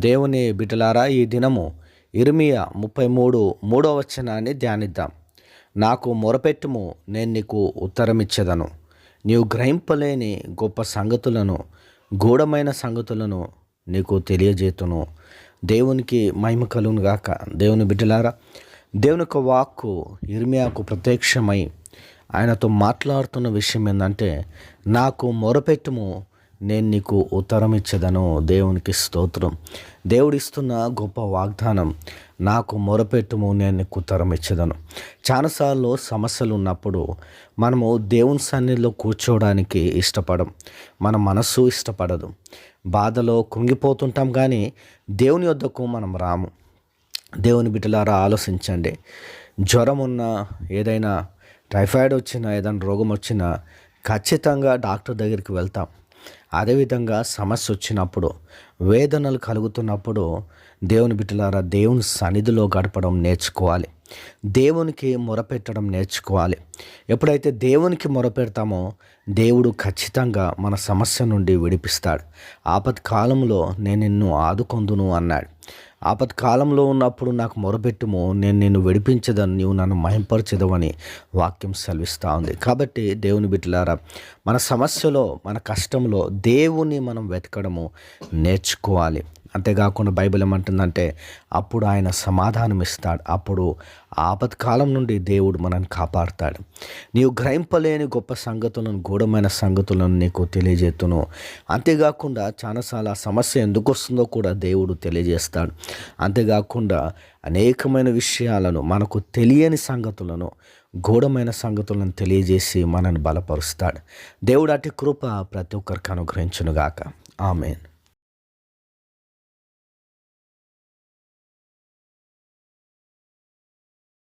దేవుని బిడ్డలారా ఈ దినము ఇర్మియా ముప్పై మూడు మూడో వచనాన్ని ధ్యానిద్దాం. నాకు మొరపెట్టుము నేను నీకు ఉత్తరమిచ్చేదను. నీవు గ్రహింపలేని గొప్ప సంగతులను గూఢమైన సంగతులను నీకు తెలియజేతును. దేవునికి మహిమ కలుగును గాక. దేవుని బిడ్డలారా దేవుని యొక్క వాక్కు ఇర్మియాకు ప్రత్యక్షమై ఆయనతో మాట్లాడుతున్న విషయం ఏంటంటే నాకు మొరపెట్టుము నేను నీకు ఉత్తరం ఇచ్చేదను. దేవునికి స్తోత్రం. దేవుడిస్తున్న గొప్ప వాగ్దానం నాకు మొరపెట్టుము నేను నీకు ఉత్తరం ఇచ్చేదను. చాలాసార్లు సమస్యలు ఉన్నప్పుడు మనము దేవుని సన్నిధిలో కూర్చోవడానికి ఇష్టపడం. మన మనస్సు ఇష్టపడదు. బాధలో కృంగిపోతుంటాం కానీ దేవుని వద్దకు మనం రాము. దేవుని బిడ్డలారా ఆలోచించండి. జ్వరం ఉన్న ఏదైనా టైఫాయిడ్ వచ్చినా ఏదైనా రోగం వచ్చినా ఖచ్చితంగా డాక్టర్ దగ్గరికి వెళ్తాం. అదేవిధంగా సమస్య వచ్చినప్పుడు వేదనలు కలుగుతున్నప్పుడు దేవుని బిడ్డలారా దేవుని సన్నిధిలో గడపడం నేర్చుకోవాలి. దేవునికి మొరపెట్టడం నేర్చుకోవాలి. ఎప్పుడైతే దేవునికి మొరపెడతామో దేవుడు ఖచ్చితంగా మన సమస్య నుండి విడిపిస్తాడు. ఆపత్కాలంలో నేను నిన్ను ఆదుకొందును అన్నాడు. ఆపత్కాలంలో ఉన్నప్పుడు నాకు మొరపెట్టుము నేను నిన్ను విడిపించదని నీవు నన్ను మహింపరచదవని వాక్యం సెలవిస్తూ ఉంది. కాబట్టి దేవుని బిడ్డలారా మన సమస్యలో మన కష్టంలో దేవుని మనం వెతకడము నేర్చుకోవాలి. అంతేకాకుండా బైబిల్ ఏమంటుందంటే అప్పుడు ఆయన సమాధానం ఇస్తాడు అప్పుడు ఆపత్కాలం నుండి దేవుడు మనల్ని కాపాడుతాడు. నీవు గ్రహింపలేని గొప్ప సంగతులను గూఢమైన సంగతులను నీకు తెలియజేతును. అంతేకాకుండా చాలాసార్లు ఆ సమస్య ఎందుకు వస్తుందో కూడా దేవుడు తెలియజేస్తాడు. అంతేకాకుండా అనేకమైన విషయాలను మనకు తెలియని సంగతులను గూఢమైన సంగతులను తెలియజేసి మనల్ని బలపరుస్తాడు. దేవుడు అటు కృప ప్రతి ఒక్కరికి అనుగ్రహించునుగాక. ఆమెన్.